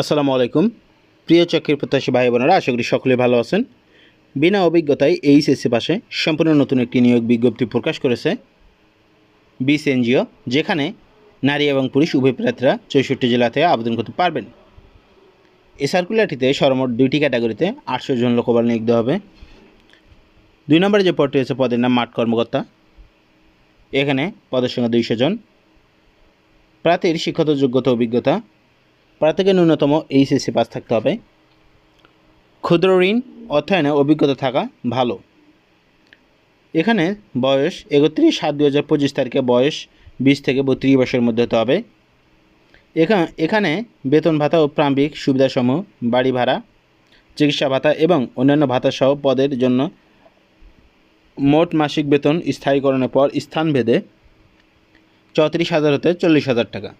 আসসালামু আলাইকুম। প্রিয় চাকরির প্রত্যাশী ভাই বোনেরা, আশা করি সকলে ভালো আছেন। বিনা অভিজ্ঞতায় এইচএসসি পাশে সম্পূর্ণ নতুন একটি নিয়োগ বিজ্ঞপ্তি প্রকাশ করেছে বিস এনজিও যেখানে নারী এবং পুরুষ উভয় প্রার্থীরা চৌষট্টি জেলাতে আবেদন করতে পারবেন। এ সার্কুলারটিতে সর্বমোট দুইটি ক্যাটাগরিতে আটশো জন লোকবল নিয়োগ দেওয়া হবে। দুই নম্বরে যে পদটি হচ্ছে পদের নাম মাঠ কর্মকর্তা। এখানে পদের সংখ্যা দুইশো জন। প্রার্থীর শিক্ষত যোগ্যতা অভিজ্ঞতা প্রার্থীকে ন্যূনতম এইচএসসি পাস থাকতে হবে। ক্ষুদ্র ঋণ, অর্থায়নে অভিজ্ঞতা থাকা ভালো। এখানে বয়স একত্রিশ সাত দু হাজার পঁচিশ তারিখে বয়স বিশ থেকে বত্রিশ বছরের মধ্যে হতে হবে। এখানে এখানে বেতন ভাতা ও প্রাম্বিক সুবিধাসমূহ, বাড়ি ভাড়া, চিকিৎসা ভাতা এবং অন্যান্য ভাতাসহ পদের জন্য মোট মাসিক বেতন স্থায়ীকরণের পর স্থানভেদে চৌত্রিশ হাজার হতে চল্লিশ হাজার টাকা।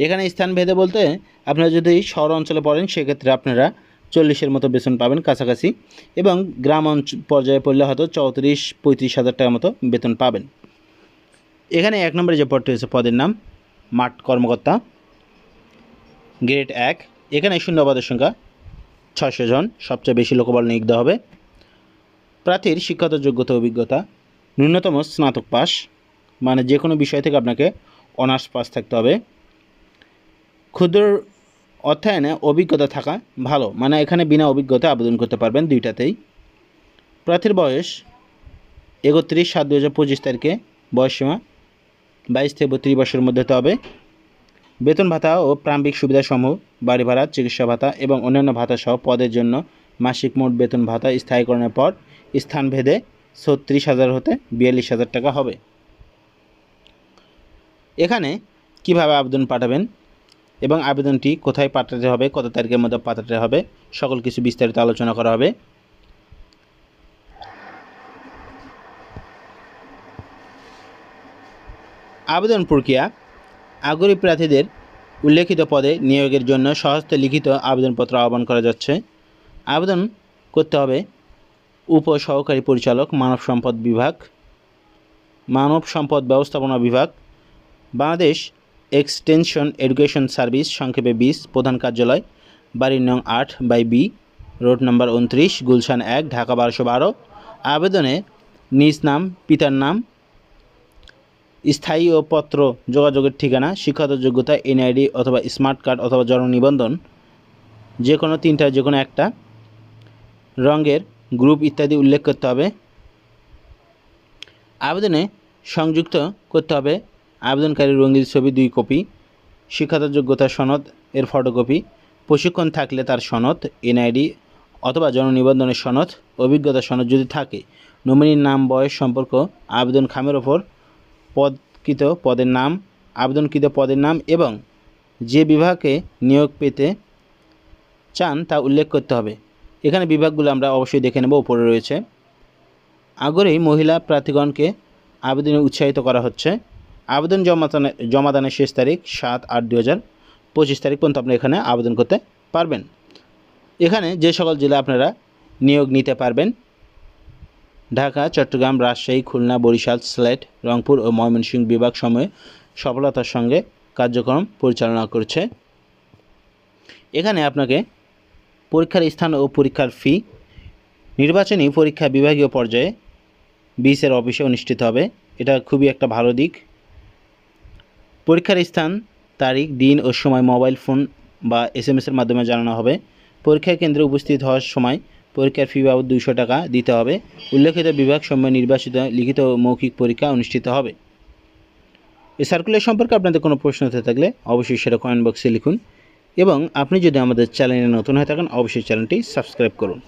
এখানে স্থান ভেদে বলতে আপনারা যদি শহর অঞ্চলে পড়েন, সেক্ষেত্রে আপনারা চল্লিশের মতো বেতন পাবেন কাছাকাছি এবং গ্রাম পর্যায়ে পড়লে হয়তো চৌত্রিশ, পঁয়ত্রিশ হাজার টাকার মতো বেতন পাবেন। এখানে এক নম্বরে যে পদটি হচ্ছে পদের নাম মাঠ কর্মকর্তা। গ্রেড এক, এখানে শূন্যপদের সংখ্যা ছশো জন, সবচেয়ে বেশি লোকবল নিয়োগ হবে। প্রার্থীর শিক্ষাগত যোগ্যতা, অভিজ্ঞতা, ন্যূনতম স্নাতক পাস মানে যে কোনো বিষয় থেকে আপনাকে অনার্স পাস থাকতে হবে। ক্ষুদ্র অর্থায়নে অভিজ্ঞতা থাকা ভালো। মানে এখানে বিনা অভিজ্ঞতা আবেদন করতে পারবেন দুইটাতেই। প্রার্থীর বয়স একত্রিশ সাত দু হাজার পঁচিশ তারিখে। বয়সসীমা বাইশ থেকে বত্রিশ বছরের মধ্যে হতে হবে। বেতন ভাতা ও প্রাম্বিক সুবিধাসমূহ, বাড়ি ভাড়া, চিকিৎসা ভাতা এবং অন্যান্য ভাতা সহ পদের জন্য মাসিক মোট বেতন ভাতা স্থায়ীকরণের পর স্থানভেদে ছত্রিশ হাজার হতে বিয়াল্লিশ হাজার টাকা হবে। এখানে কীভাবে আবেদন পাঠাবেন? এবং আবেদনটি কোথায় পাঠাতে হবে, কত তারিখের মধ্যে পাঠাতে হবে, সকল কিছু বিস্তারিত আলোচনা করা হবে। আবেদন প্রক্রিয়া, আগ্রহী প্রার্থীদের উল্লেখিত পদে নিয়োগের জন্য সহস্তে লিখিত আবেদনপত্র আহ্বান করা যাচ্ছে। আবেদন করতে হবে উপ সহকারী পরিচালক, মানব সম্পদ বিভাগ, মানব সম্পদ ব্যবস্থাপনা বিভাগ, বাংলাদেশ এক্সটেনশন এডুকেশন সার্ভিস, সংক্ষেপে বিশ প্রধান কার্যালয় বাড়ির নং আট বাই বি, রোড নম্বর উনত্রিশ গুলশান এক, ঢাকা বারোশো বারো। আবেদনে নিজ নাম, পিতার নাম, স্থায়ী ও পত্র, যোগাযোগের ঠিকানা, শিক্ষাগত যোগ্যতা, এনআইডি অথবা স্মার্ট কার্ড অথবা জন্ম নিবন্ধন, যে কোনো তিনটা, যে কোনো একটা, রঙের গ্রুপ ইত্যাদি উল্লেখ করতে হবে। আবেদনে সংযুক্ত করতে হবে আবেদনকারীর রঙিন ছবি দুই কপি শিক্ষাগত যোগ্যতার সনদ এর ফটোকপি, প্রশিক্ষণ থাকলে তার সনদ, এনআইডি অথবা জননিবন্ধনের সনদ, অভিজ্ঞতা সনদ যদি থাকে, নমিনির নাম, বয়স, সম্পর্ক, আবেদন খামের ওপর পদকৃত পদের নাম, আবেদনকৃত পদের নাম এবং যে বিভাগে নিয়োগ পেতে চান তা উল্লেখ করতে হবে। এখানে বিভাগগুলো আমরা অবশ্যই দেখে নেব, উপরে রয়েছে। আগরেই মহিলা প্রার্থীগণকে আবেদনে উৎসাহিত করা হচ্ছে। আবেদন জমাদানে জমাদানের শেষ তারিখ সাত আট দু হাজার পঁচিশ তারিখ পর্যন্ত আপনি এখানে আবেদন করতে পারবেন। এখানে যে সকল জেলা আপনারা নিয়োগ নিতে পারবেন, ঢাকা, চট্টগ্রাম, রাজশাহী, খুলনা, বরিশাল, সিলেট, রংপুর ও ময়মনসিংহ বিভাগ সময়ে সফলতার সঙ্গে কার্যক্রম পরিচালনা করছে। এখানে আপনাকে পরীক্ষার স্থান ও পরীক্ষার ফি, নির্বাচনী পরীক্ষা বিভাগীয় পর্যায়ে বিসের অফিসে অনুষ্ঠিত হবে। এটা খুবই একটা ভালো দিক। পরীক্ষার স্থান, তারিখ, দিন ও সময় মোবাইল ফোন বা এস এম এসের মাধ্যমে জানানো হবে। পরীক্ষা কেন্দ্রে উপস্থিত হওয়ার সময় পরীক্ষার ফি বাবদ দুশো টাকা দিতে হবে। উল্লেখিত বিভাগ সময় নির্বাচিত লিখিত মৌখিক পরীক্ষা অনুষ্ঠিত হবে। এই সার্কুলার সম্পর্কে আপনাদের কোনো প্রশ্ন হতে থাকলে অবশ্যই সেটা কমেন্ট বক্সে লিখুন। এবং আপনি যদি আমাদের চ্যানেলে নতুন হয়ে থাকেন, অবশ্যই চ্যানেলটি সাবস্ক্রাইব করুন।